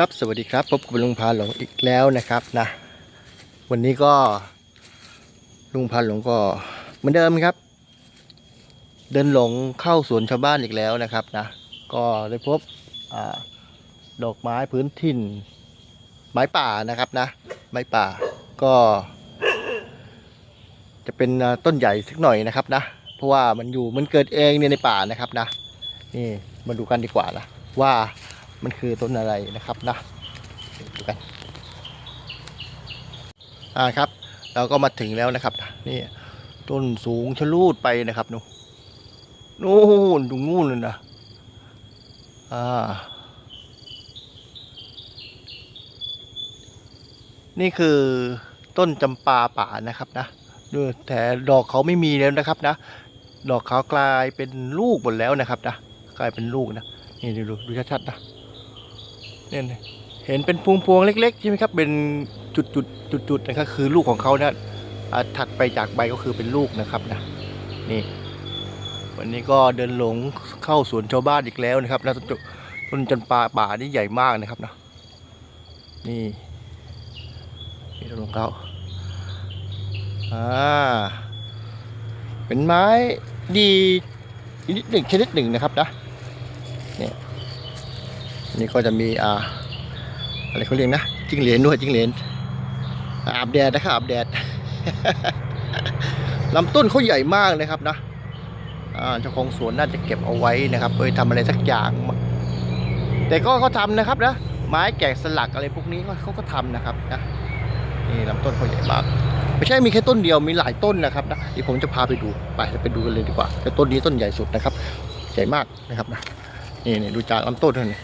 ครับ สวัสดีครับ พบกับลุงพาหลงอีกแล้วนะครับนะ วันนี้ก็ ลุงพาหลงก็เหมือนเดิมครับ เดินหลงเข้าสวนชาวบ้านอีกแล้วนะครับนะ ก็ได้พบอดอกไม้พื้นถิ่น ไม้ป่านะครับนะ ไม้ป่าก็ จะเป็นต้นใหญ่สักหน่อยนะครับนะ เพราะว่ามันอยู่มันเกิดเองเนี่ยในป่านะครับนะ นี่มาดูกันดีกว่านะว่า มันคือต้นอะไรนะครับนะดูกันอ่าครับ เราก็มาถึงแล้วนะครับ นี่ต้นสูงชะลูดไปนะครับนู่นนู่นตรงนู่นเลยนะอ่านี่คือต้นจำปาป่านะครับนะดูแต่ดอกเขาไม่มีแล้วนะครับนะ ดอกเขากลายเป็นลูกหมดแล้วนะครับนะ กลายเป็นลูกนะ นี่ดูดูชัดๆนะ เนี่ยเห็นเป็นพวงพวงๆเล็กๆใช่ไหมครับ เป็นจุดจุดจุดจุดๆนะครับคือลูกของเขานะอ่าถัดไปจากใบก็คือเป็นลูกนะครับนะนี่ วันนี้ก็เดินหลงเข้าสวนชาวบ้านอีกแล้วนะครับนะต้นต้นจันปาป่านี่ใหญ่มากนะครับนะนี่นี่ต้นของเขาอ่าเป็นไม้ดีนิดหนึ่งชนิดหนึ่งนะครับนะ นี่ก็จะมีอ่าอะไรเขาเรียกนะจิ้งเหลนด้วยจิ้งเหลนอาบแดดนะครับอาบแดดลำต้นเขาใหญ่มากนะครับนะเจ้าของสวนน่าจะเก็บเอาไว้นะครับเพื่อทำอะไรสักอย่าง แต่ก็เขาทำนะครับนะไม้แกะสลักอะไรพวกนี้เขาก็ทำนะครับนะนี่ลำต้นเขาใหญ่มากไม่ใช่มีแค่ต้นเดียวมีหลายต้นนะครับนะเดี๋ยวผมจะพาไปดูไปไปดูกันเลยดีกว่าแต่ต้นนี้ต้นใหญ่สุดนะครับ ใหญ่มากนะครับนะนี่นี่ดูจากลำต้นนี้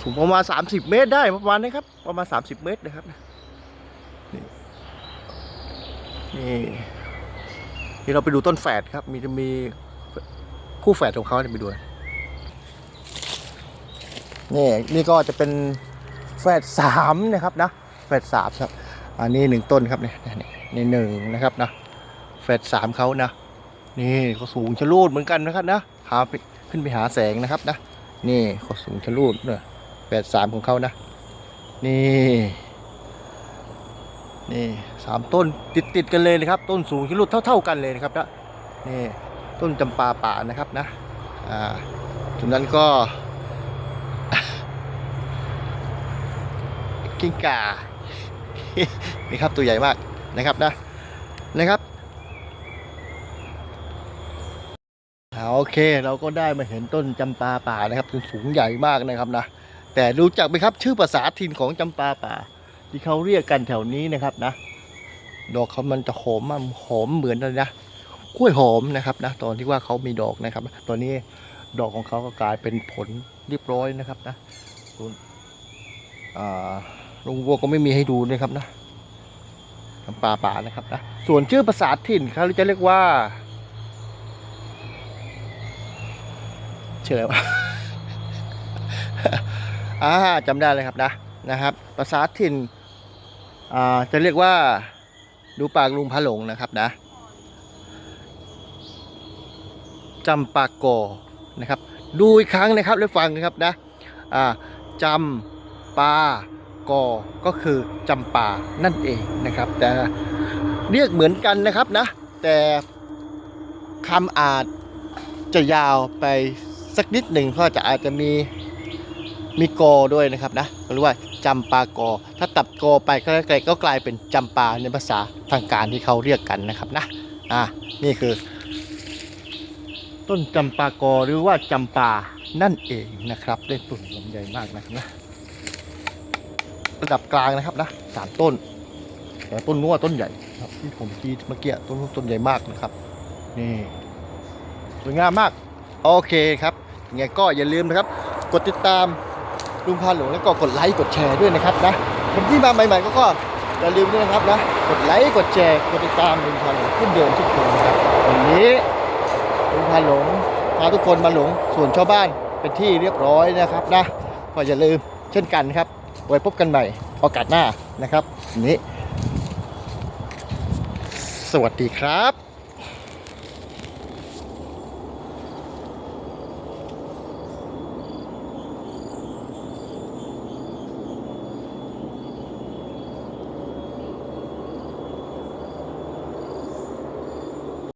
สูงประมาณ 30 เมตรได้ประมาณนี้ครับ ประมาณ 30 เมตรนะครับนี่นี่นี่เราไปดูต้นแฝดครับ มีจะมีคู่แฝดของเขาเนี่ยไปดูนี่นี่ก็จะเป็นแฝดสามนะครับนะแฝดสามครับอันนี้หนึ่งต้นครับเนี่ยนี่นี่หนึ่งนะครับนะเฟสสามเขานะนี่เขาสูงชะลูดเหมือนกันนะครับนะหาไปขึ้นไปหาแสงนะครับนะนี่เขาสูงชะลูดเนี่ย เฟสสามของเขานะ นี่ นี่สามต้นติดติดกันเลยนะครับ ต้นสูงชะลูดเท่า ๆกันเลยนะครับนะนี่ต้นจำปาป่านะครับนะอ่าจากนั้นก็กิ้งก่านี่ครับตัวใหญ่มากนะครับนะนะครับเอาโอเคเราก็ได้มาเห็นต้นจำปาป่านะครับต้นสูงใหญ่มากนะครับนะ แต่รู้จักไหมครับ ชื่อภาษาถิ่นของจำปาป่า ที่เขาเรียกกันแถวนี้นะครับนะ ดอกเขามันจะหอมมากหอมเหมือนเลยนะกล้วยหอมนะครับนะตอนที่ว่าเขามีดอกนะครับ ตอนนี้ดอกของเขาก็กลายเป็นผลเรียบร้อยนะครับนะส่วนลุงวัวก็ไม่มีให้ดูนะครับนะจำปาป่านะครับนะส่วนชื่อภาษาถิ่นเขาจะเรียกว่าชื่ออะไรวะ อ่าจำได้เลยครับนะนะครับ ภาษาถิ่นอ่าจะเรียกว่าดูปากลุงพะหลงนะครับนะจำปาโกนะครับ ดูอีกครั้งนะครับแล้วฟังนะครับนะอ่าจำปากอก็คือจำปานั่นเองนะครับ แต่เรียกเหมือนกันนะครับนะ แต่คำอาจจะยาวไปสักนิดหนึ่งเพราะจะอาจจะมี มีกอด้วยนะครับนะหรือว่าจำปากอ ถ้าตัดกอไปก็กลายก็กลายเป็นจำปาในภาษาทางการที่เขาเรียกกันนะครับนะอ่านี่คือ ต้นจำปากอหรือว่าจำปานั่นเองนะครับได้ต้นลำใหญ่มากนะครับนะระดับกลางนะครับนะสามต้นแต่ต้นนัวต้นใหญ่ครับที่ผมกี้เมื่อกี้ต้นนู้นต้นใหญ่มากนะครับ นี่สวยงามมาก โอเคครับยังไงก็อย่าลืมนะครับ กดติดตาม ลุงพาหลงแล้วก็กดไลค์กดแชร์ด้วยนะครับนะคนที่มาใหม่ๆก็ก็อย่าลืมด้วยนะครับนะกดไลค์กดแชร์กดติดตามลุงพาหลงขึ้นเดิมทุกคนนะครับวันนี้ลุงพาหลงพาทุกคนมาหลงส่วนชาวบ้านเป็นที่เรียบร้อยนะครับนะก็อย่าลืมเช่นกันครับไว้พบกันใหม่โอกาสหน้านะครับนี้ สวัสดีครับ